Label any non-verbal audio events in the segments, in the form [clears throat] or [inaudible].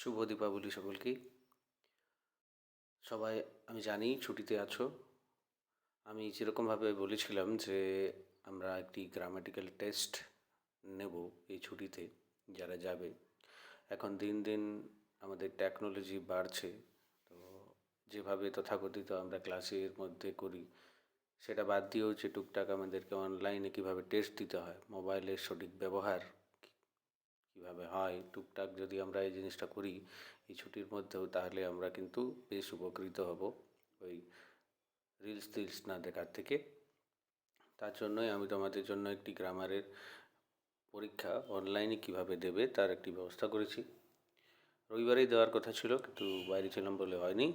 শুভ দীপাবলি সকলকেই। সবাই, আমি জানি ছুটিতে আছো। আমি যেরকমভাবে বলেছিলাম যে আমরা একটি গ্রামাটিক্যাল টেস্ট নেব এই ছুটিতে, যারা যাবে। এখন দিন দিন আমাদের টেকনোলজি বাড়ছে, তো যেভাবে তথাকথিত আমরা ক্লাসের মধ্যে করি, সেটা বাদ দিয়েও যে টুকটাক আমাদেরকে অনলাইনে কীভাবে টেস্ট দিতে হয় মোবাইলের সঠিক ব্যবহার কীভাবে হয়, টুকটাক যদি আমরা এই জিনিসটা করি এই ছুটির মধ্যেও, তাহলে আমরা কিন্তু বেশ উপকৃত হব ওই রিলস টিলস না দেখার থেকে। তার জন্যই আমি তোমাদের জন্য একটি গ্রামারের পরীক্ষা অনলাইনে কীভাবে দেবে, তার একটি ব্যবস্থা করেছি। রবিবারেই দেওয়ার কথা ছিল, কিন্তু বাইরে ছিলাম বলে হয়নি।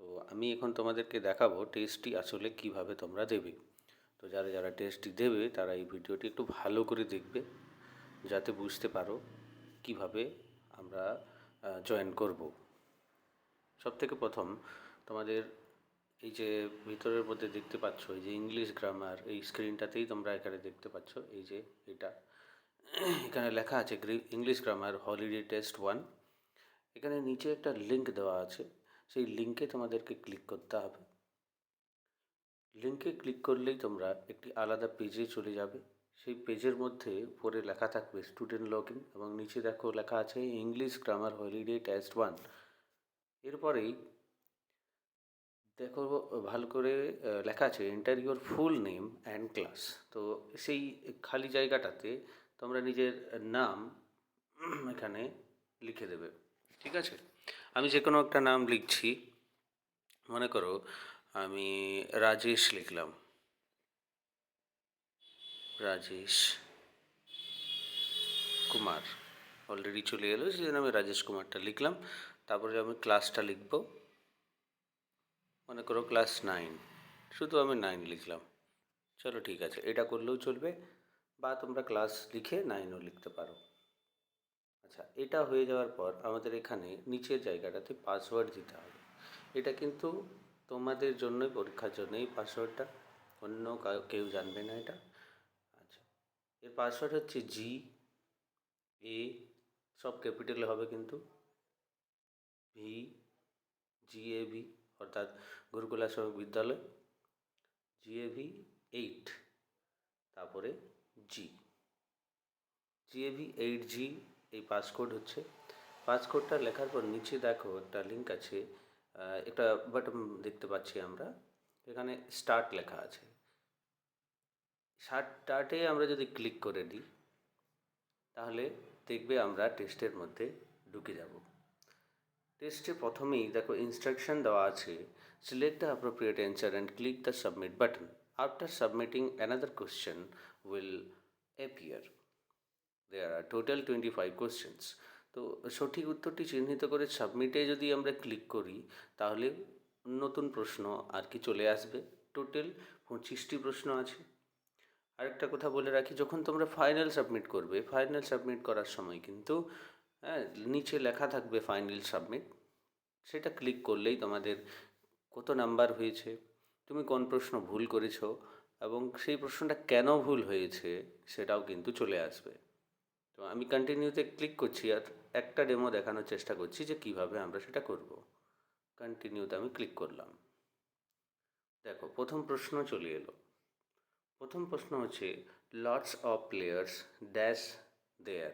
তো আমি এখন তোমাদেরকে দেখাবো টেস্টটি আসলে কীভাবে তোমরা দেবে। তো যারা যারা টেস্টটি দেবে, তারা এই ভিডিওটি একটু ভালো করে দেখবে। যাতে বুঝতে পারো কীভাবে আমরা জয়েন করব। সব থেকে প্রথম তোমাদের এই যে ভিতরের মধ্যে দেখতে পাচ্ছ, এই যে ইংলিশ গ্রামার এই স্ক্রিনটাতেই তোমরা এখানে দেখতে পাচ্ছ, এই যে এটা। এখানে লেখা আছে English grammar holiday test one এখানে নিচে একটা লিঙ্ক দেওয়া আছে, সেই লিঙ্কে তোমাদেরকে ক্লিক করতে হবে। লিঙ্কে ক্লিক করলেই তোমরা একটি আলাদা পেজে চলে যাবে। সেই পেজের মধ্যে উপরে লেখা থাকবে স্টুডেন্ট লগ ইন এবং নিচে দেখো লেখা আছে English grammar holiday test one এরপরেই দেখো ভালো করে লেখা আছে enter your full name and class তো সেই খালি জায়গাটাতে তোমরা নিজের নাম এখানে লিখে দেবে। ঠিক আছে? আমি যে কোনো একটা নাম লিখছি। মনে করো আমি রাজেশ লিখলাম। রাজেশ কুমার। অলরেডি চলে এলো সেই জন্য আমি রাজেশ কুমারটা লিখলাম। তারপরে আমি ক্লাসটা লিখব। মনে করো ক্লাস নাইন শুধু আমি নাইন লিখলাম। চলো ঠিক আছে, এটা করলেও চলবে। বা তোমরা ক্লাস লিখে নাইনও লিখতে পারো। আচ্ছা এটা হয়ে যাওয়ার পর আমাদের এখানে নিচের জায়গাটাতে পাসওয়ার্ড দিতে হবে। এটা কিন্তু তোমাদের জন্যই, পরীক্ষার জন্য এই পাসওয়ার্ডটা অন্য কেউ জানবে না এটা। এর পাসওয়ার্ড হচ্ছে জি এ সব ক্যাপিটালে হবে কিন্তু ভি জি এ ভি অর্থাৎ গুরুকুল আশ্রমিক বিদ্যালয় জি এ ভি এইট তারপরে জি জি এ ভি এইট জি এই পাসকোড হচ্ছে। পাসকোডটা লেখার পর নিচে দেখো একটা লিঙ্ক আছে একটা বাটন দেখতে পাচ্ছি আমরা, এখানে স্টার্ট লেখা আছে। স্টার্টে আমরা যদি ক্লিক করে দিই, তাহলে দেখবে আমরা টেস্টের মধ্যে ঢুকে যাব। টেস্টে প্রথমেই দেখো ইনস্ট্রাকশন দেওয়া আছে select the appropriate answer and click the submit button after submitting another question will appear there are total twenty five questions তো সঠিক উত্তরটি চিহ্নিত করে সাবমিটে যদি আমরা ক্লিক করি, তাহলে নতুন প্রশ্ন আর কি চলে আসবে। টোটাল পঁচিশটি প্রশ্ন আছে। আরেকটা কথা বলে রাখি, যখন তোমরা ফাইনাল সাবমিট করবে ফাইনাল সাবমিট করার সময় কিন্তু হ্যাঁ নিচে লেখা থাকবে ফাইনাল সাবমিট সেটা ক্লিক করলেই তোমাদের কত নাম্বার হয়েছে, তুমি কোন প্রশ্ন ভুল করেছ এবং সেই প্রশ্নটা কেন ভুল হয়েছে সেটাও কিন্তু চলে আসবে। তো আমি কন্টিনিউতে ক্লিক করছি আর একটা ডেমো দেখানোর চেষ্টা করছি যে কীভাবে আমরা সেটা করব। কন্টিনিউতে আমি ক্লিক করলাম। দেখো, প্রথম প্রশ্ন চলে এলো। প্রথম প্রশ্ন হচ্ছে lots of players dash there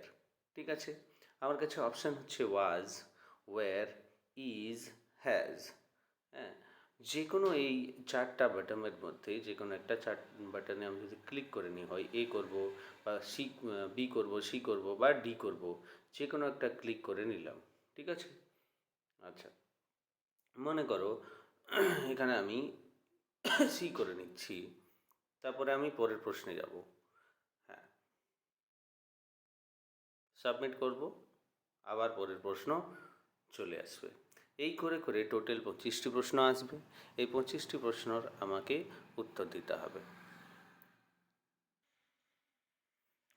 ঠিক আছে? আমার কাছে অপশান হচ্ছে ওয়াজ ওয়ার ইজ হ্যাজ হ্যাঁ? যে কোনো এই চারটা বাটনের মধ্যে যে কোনো একটা চার বাটনে আমি যদি ক্লিক করে নিই, হয় এ করব বা সি বি করব সি করব বা ডি করব যে কোনো একটা ক্লিক করে নিলাম। ঠিক আছে? আচ্ছা। মনে করো, এখানে আমি [coughs] সি করে নিচ্ছি। তারপরে আমি পরের প্রশ্নে যাব। হ্যাঁ। সাবমিট করব, আবার পরের প্রশ্ন চলে আসবে। এই করে করে টোটাল পঁচিশটি প্রশ্ন আসবে। এই পঁচিশটি প্রশ্নর আমাকে উত্তর দিতে হবে।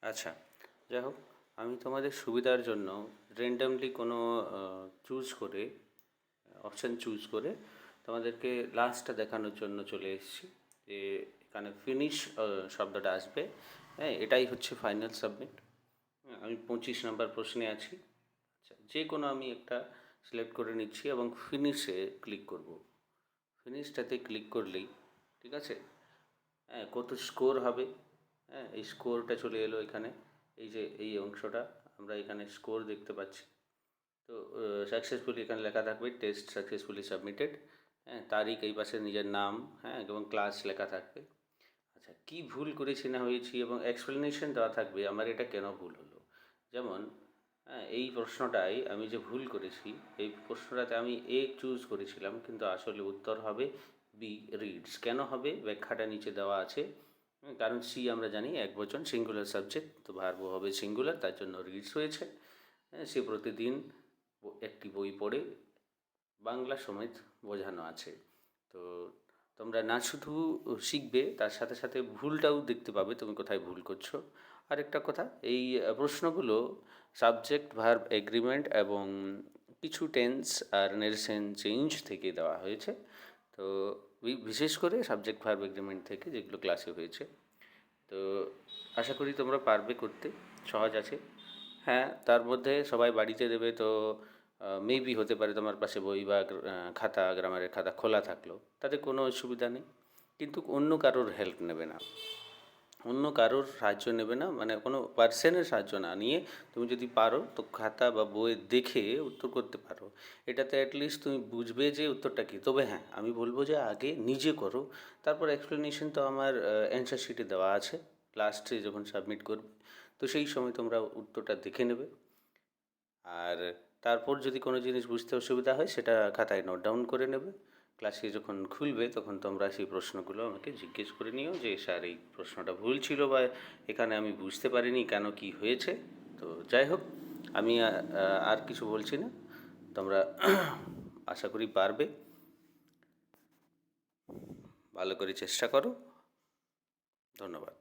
আচ্ছা যাই হোক, আমি তোমাদের সুবিধার জন্য র্যান্ডামলি কোনো চুজ করে অপশান চুজ করে তোমাদেরকে লাস্টটা দেখানোর জন্য চলে এসেছি। যে এখানে ফিনিশ শব্দটা আসবে। হ্যাঁ এটাই হচ্ছে ফাইনাল সাবমিট আমি পঁচিশ নাম্বার প্রশ্নে আছি। আচ্ছা যে কোনো আমি একটা সিলেক্ট করে নিচ্ছি এবং ফিনিশে ক্লিক করব। ফিনিশটাতে ক্লিক করলেই, ঠিক আছে? হ্যাঁ কত স্কোর হবে? হ্যাঁ এই স্কোরটা চলে এলো এখানে। এই যে, এই অংশটা, আমরা এখানে স্কোর দেখতে পাচ্ছি। তো সাকসেসফুলি এখানে লেখা থাকবে টেস্ট সাকসেসফুলি সাবমিটেড হ্যাঁ তারিখ এই পাশে নিজের নাম হ্যাঁ এবং ক্লাস লেখা থাকবে। আচ্ছা কী ভুল করেছি না হয়েছি এবং এক্সপ্লেনেশন দেওয়া থাকবে আমার এটা কেন ভুল হলো? যেমন হ্যাঁ এই প্রশ্নটাই আমি যে ভুল করেছি এই প্রশ্নটাতে আমি এ চুজ করেছিলাম কিন্তু আসলে উত্তর হবে বি রিডস কেন হবে? ব্যাখ্যাটা নিচে দেওয়া আছে। কারণ সি আমরা জানি এক বচন সিঙ্গুলার সাবজেক্ট তো ভার্ব হবে সিঙ্গুলার তার জন্য রিডস হয়েছে হ্যাঁ, সে প্রতিদিন একটি বই পড়ে বাংলা সমেত বোঝানো আছে। তো তোমরা না শুধু শিখবে, তার সাথে সাথে ভুলটাও দেখতে পাবে, তুমি কোথায় ভুল করছ। আরেকটা কথা, এই প্রশ্নগুলো সাবজেক্ট ভার্ব এগ্রিমেন্ট এবং কিছু টেন্স আর নেরেশন চেঞ্জ থেকে দেওয়া হয়েছে। তো বিশেষ করে সাবজেক্ট ভার্ব এগ্রিমেন্ট থেকে যেগুলো ক্লাসে হয়েছে। তো আশা করি তোমরা পারবে করতে, সহজ আছে। হ্যাঁ তার মধ্যে সবাই বাড়িতে দেবে তো মেবি হতে পারে তোমার পাশে বই বা খাতা গ্রামারের খাতা খোলা থাকল তাতে কোনো অসুবিধা নেই। কিন্তু অন্য কারোর হেল্প নেবে না। অন্য কারোর সাহায্য নেবে না মানে কোনো পার্সনের সাহায্য না নিয়ে তুমি যদি পারো, তো খাতা বা বই দেখে উত্তর করতে পারো। এটাতে অ্যাটলিস্ট তুমি বুঝবে যে উত্তরটা কী। তবে হ্যাঁ আমি বলব যে আগে নিজে করো। তারপর এক্সপ্লেনেশন তো আমার অ্যান্সার শিটে দেওয়া আছে। লাস্টে যখন সাবমিট করবে, তো সেই সময় তোমরা উত্তরটা দেখে নেবে। আর তারপর যদি কোনো জিনিস বুঝতে অসুবিধা হয়, সেটা খাতায় নোট ডাউন করে নেবে। ক্লাসে যখন খুলবে, তখন তোমরা সেই প্রশ্নগুলো আমাকে জিজ্ঞেস করে নিও যে, স্যার, এই প্রশ্নটা ভুল ছিল বা এখানে আমি বুঝতে পারিনি, কেন কি হয়েছে? তো যাই হোক, আমি আর কিছু বলছি না। তোমরা [clears throat] আশা করি পারবে। ভালো করে চেষ্টা করো। ধন্যবাদ।